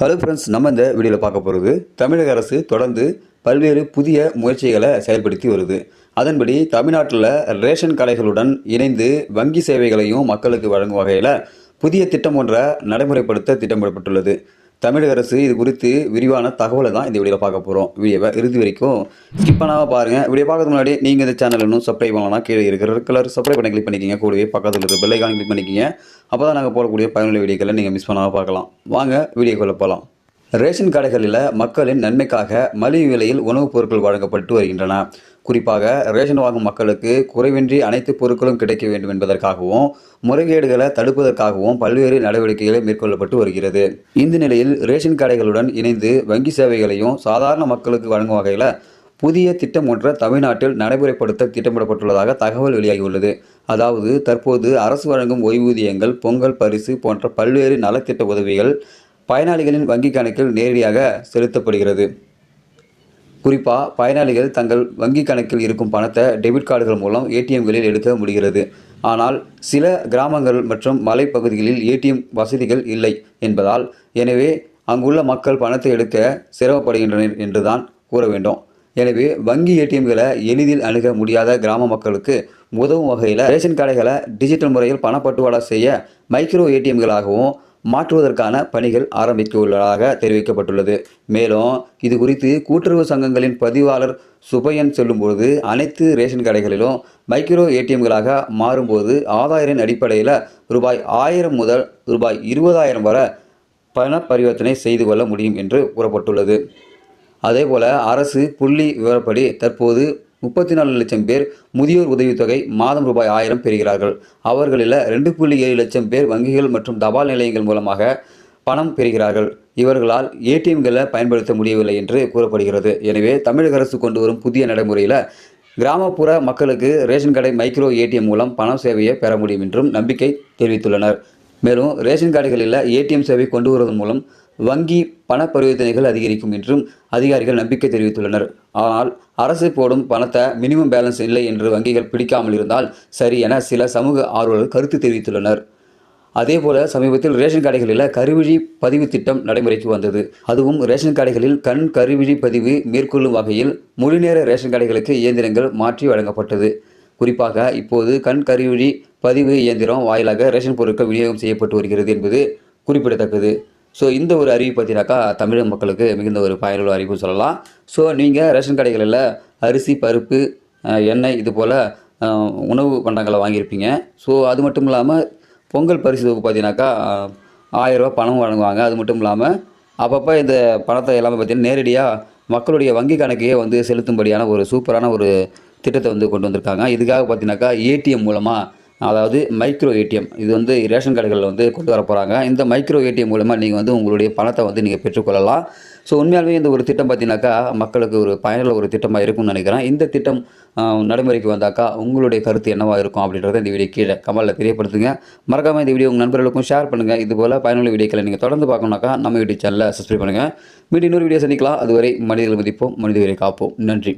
Hello friends நம்ம இந்த வீடியோவில் பார்க்க போகிறது தமிழக அரசு தொடர்ந்து பல்வேறு புதிய முயற்சிகளை செயல்படுத்தி வருது. அதன்படி தமிழ்நாட்டில் ரேஷன் கடைகளுடன் இணைந்து வங்கி சேவைகளையும் மக்களுக்கு வழங்கும் வகையில் புதிய திட்டம் ஒன்றை நடைமுறைப்படுத்த திட்டமிடப்பட்டுள்ளது. தமிழக அரசு இது குறித்து விரிவான தகவலை தான் இந்த வீடியோவில் பார்க்க போகிறோம் வீடியோவை இறுதி வரைக்கும் ஸ்கிப் பண்ணாமல் பாருங்கள் வீடியோ பார்க்கறதுக்கு முன்னாடி நீங்கள் இந்த சேனல் இன்னும் சப்ஸ்கிரைப் பண்ணலாம் கீழே இருக்கிற கலர் சப்ஸ்கிரைப் பண்ணி கிளிக் பண்ணிக்கிங்க. கூடவே பக்கத்தில் இருக்கிற பெல்லைக்கான கிளிக் பண்ணிக்கிங்க. அப்போ தான் நாங்கள் போடக்கூடிய பயனுள்ள வீடியோக்களை நீங்கள் மிஸ் பண்ணாமல் பார்க்கலாம். வாங்க வீடியோக்குள்ளே போகலாம் ரேஷன் கடைகளில் மக்களின் நன்மைக்காக மலிவு விலையில் உணவுப் பொருட்கள் வழங்கப்பட்டு வருகின்றன. குறிப்பாக ரேஷன் வாங்கும் மக்களுக்கு குறைவின்றி அனைத்து பொருட்களும் கிடைக்க வேண்டும் என்பதற்காகவும் முறைகேடுகளை தடுப்பதற்காகவும் பல்வேறு நடவடிக்கைகளை மேற்கொள்ளப்பட்டு வருகிறது. இந்த நிலையில் ரேஷன் கடைகளுடன் இணைந்து வங்கி சேவைகளையும் சாதாரண மக்களுக்கு வழங்கும் வகையில் புதிய திட்டம் ஒன்றை தமிழ்நாட்டில் நடைமுறைப்படுத்த திட்டமிடப்பட்டுள்ளதாக தகவல் வெளியாகியுள்ளது. அதாவது தற்போது அரசு வழங்கும் ஓய்வூதியங்கள் பொங்கல் பரிசு போன்ற பல்வேறு நலத்திட்ட உதவிகள் பயனாளிகளின் வங்கிக் கணக்கில் நேரடியாக செலுத்தப்படுகிறது. குறிப்பாக பயனாளிகள் தங்கள் வங்கி கணக்கில் இருக்கும் பணத்தை டெபிட் கார்டுகள் மூலம் ஏடிஎம்களில் எடுக்க முடிகிறது. ஆனால் சில கிராமங்கள் மற்றும் மலைப்பகுதிகளில் ஏடிஎம் வசதிகள் இல்லை என்பதால் எனவே அங்குள்ள மக்கள் பணத்தை எடுக்க சிரமப்படுகின்றனர் என்றுதான் கூற வேண்டும். எனவே வங்கி ஏடிஎம்களை எளிதில் அணுக முடியாத கிராம மக்களுக்கு உதவும் வகையில் ரேஷன் கடைகளை டிஜிட்டல் முறையில் பணப்பட்டுவாடா செய்ய மைக்ரோ ஏடிஎம்களாகவும் மாற்றுவதற்கான பணிகள் ஆரம்பிக்கவுள்ளதாக தெரிவிக்கப்பட்டுள்ளது. மேலும் இது குறித்து கூட்டுறவு சங்கங்களின் பதிவாளர் சுபையன் சொல்லும்போது அனைத்து ரேஷன் கடைகளிலும் மைக்ரோ ஏடிஎம்களாக மாறும்போது ஆதாயரின் அடிப்படையில் ரூபாய் ஆயிரம் முதல் ரூபாய் இருபதாயிரம் வரை பண பரிவர்த்தனை செய்து கொள்ள முடியும் என்று கூறப்பட்டுள்ளது. அதேபோல அரசு புள்ளி விவரப்படி தற்போது முப்பத்தி நாலு லட்சம் பேர் முதியோர் உதவித்தொகை மாதம் ரூபாய் ஆயிரம் பெறுகிறார்கள். அவர்களில் ரெண்டு புள்ளி ஏழு லட்சம் பேர் வங்கிகள் மற்றும் தபால் நிலையங்கள் மூலமாக பணம் பெறுகிறார்கள். இவர்களால் ஏடிஎம்களை பயன்படுத்த முடியவில்லை என்று கூறப்படுகிறது. எனவே தமிழக அரசு கொண்டு வரும் புதிய நடைமுறையில் கிராமப்புற மக்களுக்கு ரேஷன் கடை மைக்ரோ ஏடிஎம் மூலம் பணம் சேவையை பெற முடியும் என்றும் நம்பிக்கை தெரிவித்துள்ளனர். மேலும் ரேஷன் கார்டுகளில் ஏடிஎம் சேவை கொண்டு வருவதன் மூலம் வங்கி பண பரிவர்த்தனைகள் அதிகரிக்கும் என்றும் அதிகாரிகள் நம்பிக்கை தெரிவித்துள்ளனர். ஆனால் அரசு போடும் பணத்தை மினிமம் பேலன்ஸ் இல்லை என்று வங்கிகள் பிடிக்காமல் இருந்தால் சரி என சில சமூக ஆர்வலர்கள் கருத்து தெரிவித்துள்ளனர். அதேபோல சமீபத்தில் ரேஷன் கடைகளில் கருவிழி பதிவு திட்டம் நடைமுறைக்கு வந்தது. அதுவும் ரேஷன் கடைகளில் கண் கருவிழி பதிவு மேற்கொள்ளும் வகையில் முழுநேர ரேஷன் கடைகளுக்கு இயந்திரங்கள் மாற்றி வழங்கப்பட்டது. குறிப்பாக இப்போது கண் கருவிழி பதிவு இயந்திரம் வாயிலாக ரேஷன் பொருட்கள் விநியோகம் செய்யப்பட்டு வருகிறது என்பது குறிப்பிடத்தக்கது. ஸோ இந்த ஒரு அறிவு பார்த்தீங்கன்னாக்கா தமிழக மக்களுக்கு மிகுந்த ஒரு பயனுள்ள அறிவு சொல்லலாம். ஸோ நீங்கள் ரேஷன் கடைகளில் அரிசி பருப்பு எண்ணெய் இது போல் உணவு பண்டங்களை வாங்கியிருப்பீங்க. ஸோ அது மட்டும் இல்லாமல் பொங்கல் பரிசு தொகுப்பு பார்த்தீங்கன்னாக்கா ஆயிரரூபா பணம் வழங்குவாங்க. அது மட்டும் இல்லாமல் அப்பப்போ இந்த பணத்தை எல்லாமே பார்த்தீங்கன்னா நேரடியாக மக்களுடைய வங்கி கணக்கையே வந்து செலுத்தும்படியான ஒரு சூப்பரான ஒரு திட்டத்தை வந்து கொண்டு வந்திருக்காங்க. இதுக்காக பார்த்தீங்கன்னாக்கா ஏடிஎம் மூலமாக அதாவது மைக்ரோ ஏடிஎம். இது வந்து ரேஷன் கடைகளில் வந்து கொண்டு வர போகிறாங்க இந்த மைக்ரோ ஏடிஎம் மூலமாக நீங்கள் வந்து உங்களுடைய பணத்தை வந்து நீங்கள் பெற்றுக்கொள்ளலாம். ஸோ உண்மையாலுமே இந்த ஒரு திட்டம் பார்த்தீங்கன்னாக்கா மக்களுக்கு ஒரு பயனுள்ள ஒரு திட்டமாக இருக்கும்னு நினைக்கிறேன். இந்த திட்டம் நடைமுறைக்கு வந்தாக்கா உங்களுடைய கருத்து என்னவாக இருக்கும் அப்படின்றத இந்த வீடியோ கீழே கமலில் தெரியப்படுத்துங்க. மறக்காமல் இந்த வீடியோ உங்கள் நண்பர்களுக்கும் ஷேர் பண்ணுங்கள் இது போல் பயனுள்ள வீடியோக்களை நீங்கள் தொடர்ந்து பார்க்கணுனாக்கா நம்ம யூடியூப் சேனலில் சப்ஸ்கிரைப் பண்ணுங்கள் மீண்டும் இன்னொரு வீடியோ சந்திக்கலாம். அதுவரை மனிதர்கள் மதிப்போம் மனிதவரை காப்போம். நன்றி.